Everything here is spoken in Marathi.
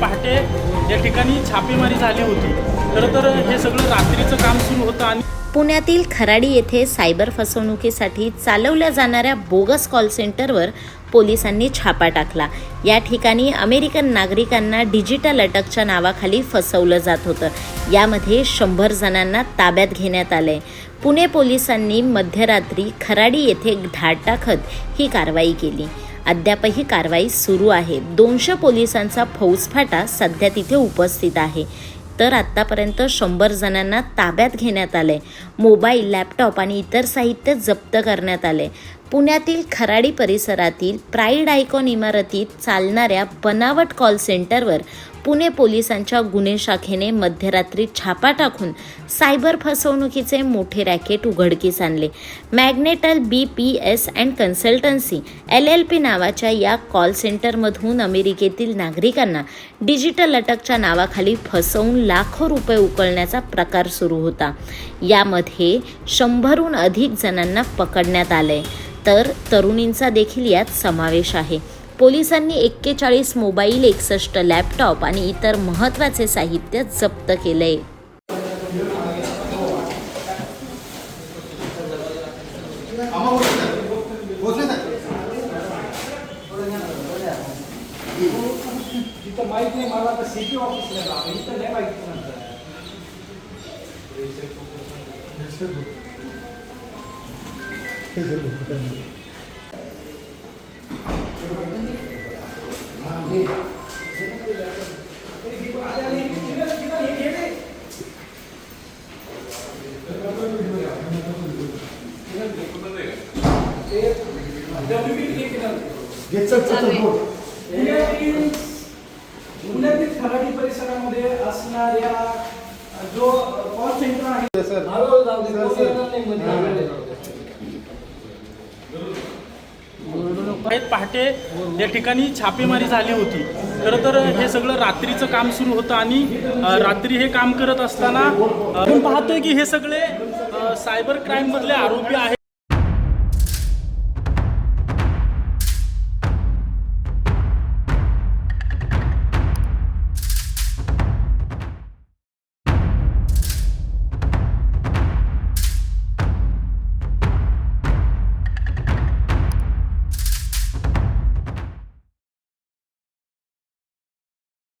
पहाटे या ठिकाणी छापेमारी झाली होती. खरं तर हे सगळं रात्रीचं काम सुरू होतं आणि पुण्यातील खराडी येथे सायबर फसवणुकीसाठी चालवल्या जाणाऱ्या बोगस कॉल सेंटरवर पोलिसांनी छापा टाकला. या ठिकाणी अमेरिकन नागरिकांना डिजिटल अटकच्या नावाखाली फसवलं जात होतं. यामध्ये शंभर जणांना ताब्यात घेण्यात आलं पुणे पोलिसांनी मध्यरात्री खराडी येथे धाड टाकत ही कारवाई केली. अद्यापही कारवाई सुरू आहे. दोनशे पोलिसांचा फौजफाटा सध्या तिथे उपस्थित आहे. तर आत्तापर्यंत शंभर जणांना ताब्यात घेण्यात आले मोबाईल लॅपटॉप आणि इतर साहित्य जप्त करण्यात आले पुण्यातील खराडी परिसरातील प्राईड आयकॉन इमारतीत चालणाऱ्या बनावट कॉल सेंटरवर पुणे पोलिसांच्या गुन्हे शाखेने मध्यरात्री छापा टाकून सायबर फसवणुकीचे मोठे रॅकेट उघडकीस आणले. Magnetal B P S and consultancy L L P नावाच्या या कॉल सेंटरमधून अमेरिकेतील नागरिकांना डिजिटल अटकच्या नावाखाली फसवून लाखो रुपये उकळण्याचा प्रकार सुरू होता. यामध्ये शंभरहून अधिक जणांना पकडण्यात आले तर तरुणींचा देखील यात समावेश आहे पोलिसांनी एक्केचाळीस मोबाईल एकसष्ट लॅपटॉप आणि इतर महत्त्वाचे साहित्य जप्त केलंय Thank you. परिसरामध्ये असणाऱ्या जो कॉल सेंटर आहे आहेत पहाटे या ठिकाणी छापेमारी झाली होती. खरं तर हे सगळं रात्रीचं काम सुरू होतं आणि रात्री हे काम करत असताना आपण पाहतोय की हे सगळे सायबर क्राईम मधले आरोपी आहेत.